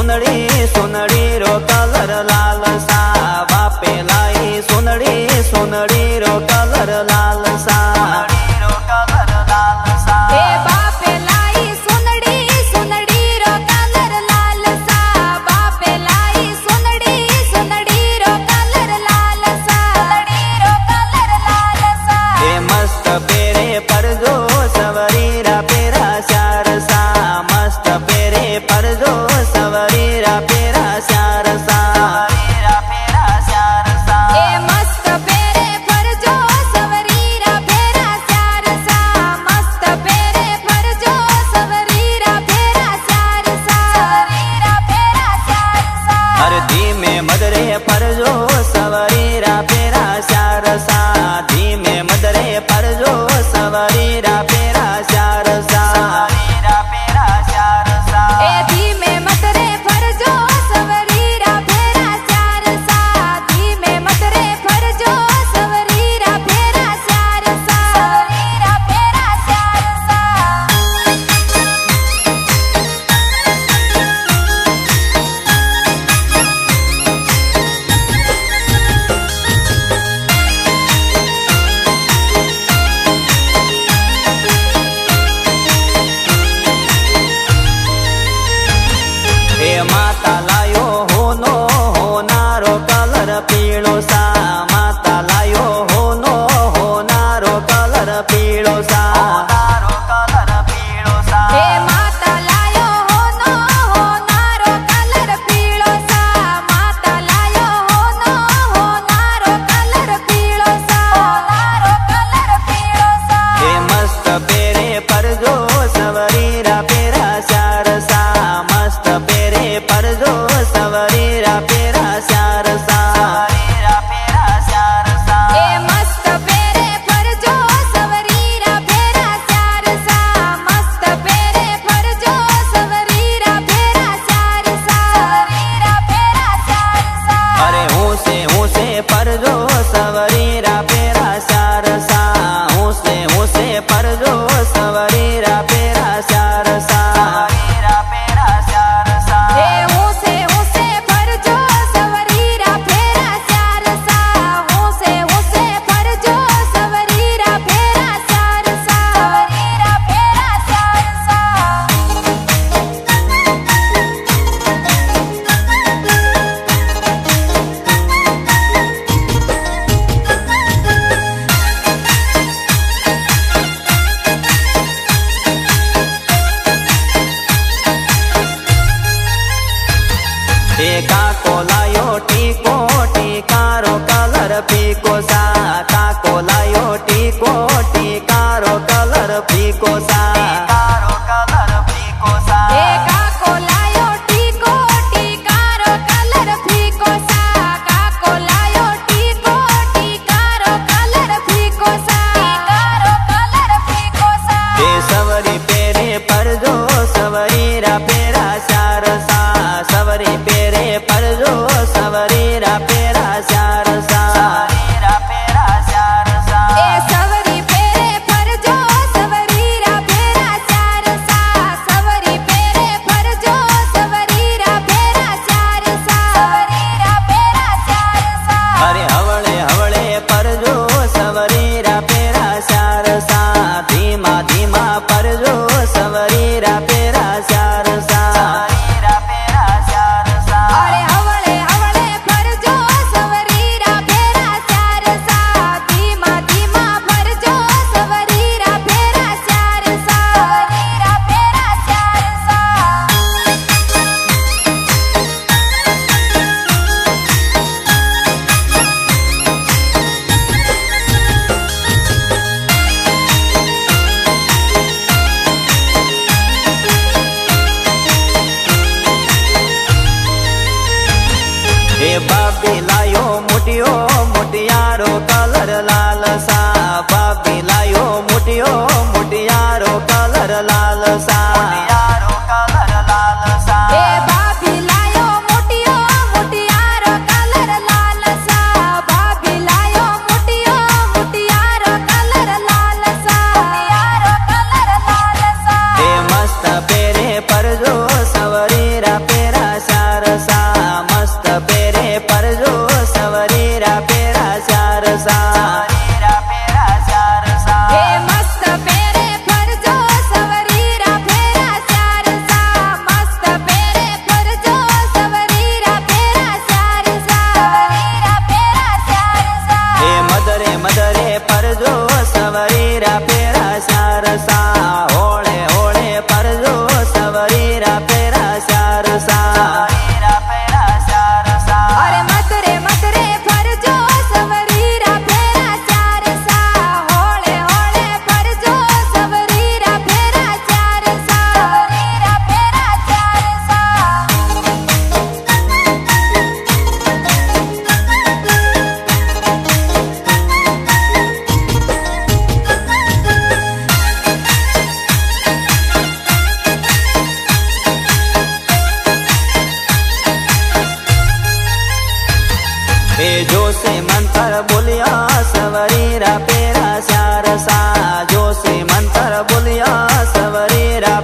સોનળી સોનળી row colour લાલ સા બાપે લાઈ સોનળી સોનળી જો સવારી રાપેરા costas. વીરા પેરા સાર સાર લાલસા બાપી લાયો મોટિયો. પરજો સવૈરા પેરા સારસા સવરીરા પેરા ચારસા જોશે મંતર બોલ્યા સવરીરા